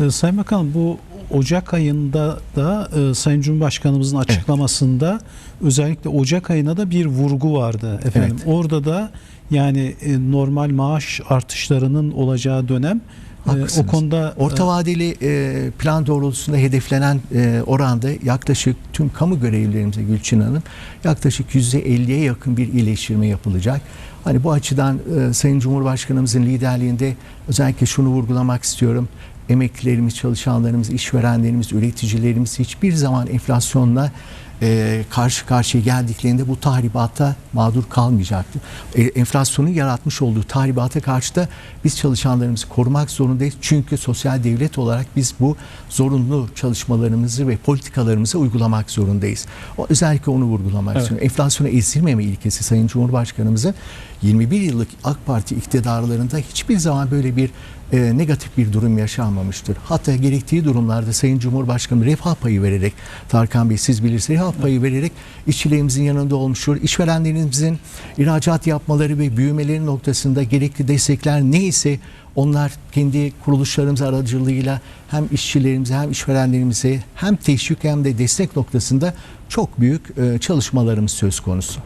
E, Sayın Bakanım bu Ocak ayında da e, Sayın Cumhurbaşkanımızın açıklamasında özellikle Ocak ayına da bir vurgu vardı efendim. Evet. Orada da yani e, normal maaş artışlarının olacağı dönem e, o Haklısınız. konuda Orta vadeli e, plan doğrultusunda hedeflenen e, oranda yaklaşık tüm kamu görevlilerimize Gülçin Hanım yaklaşık %50'ye yakın bir iyileştirme yapılacak. Hani bu açıdan e, Sayın Cumhurbaşkanımızın liderliğinde özellikle şunu vurgulamak istiyorum. Emeklilerimiz, çalışanlarımız, işverenlerimiz, üreticilerimiz hiçbir zaman enflasyonla e, karşı karşıya geldiklerinde bu tahribata mağdur kalmayacaktı. E, enflasyonun yaratmış olduğu tahribata karşı da biz çalışanlarımızı korumak zorundayız. Çünkü sosyal devlet olarak biz bu zorunlu çalışmalarımızı ve politikalarımızı uygulamak zorundayız. O, özellikle onu vurgulamak Evet. istiyorum. Enflasyona ezilmeme ilkesi Sayın Cumhurbaşkanımızın 21 yıllık AK Parti iktidarlarında hiçbir zaman böyle bir e, negatif bir durum yaşanmamıştır. Hatta gerektiği durumlarda Sayın Cumhurbaşkanı refah payı vererek Tarkan Bey siz bilirsiniz refah payı vererek işçilerimizin yanında olmuştur. İşverenlerimizin ihracat yapmaları ve büyümeleri noktasında gerekli destekler neyse onlar kendi kuruluşlarımız aracılığıyla hem işçilerimize hem işverenlerimize hem teşvik hem de destek noktasında çok büyük e, çalışmalarımız söz konusu.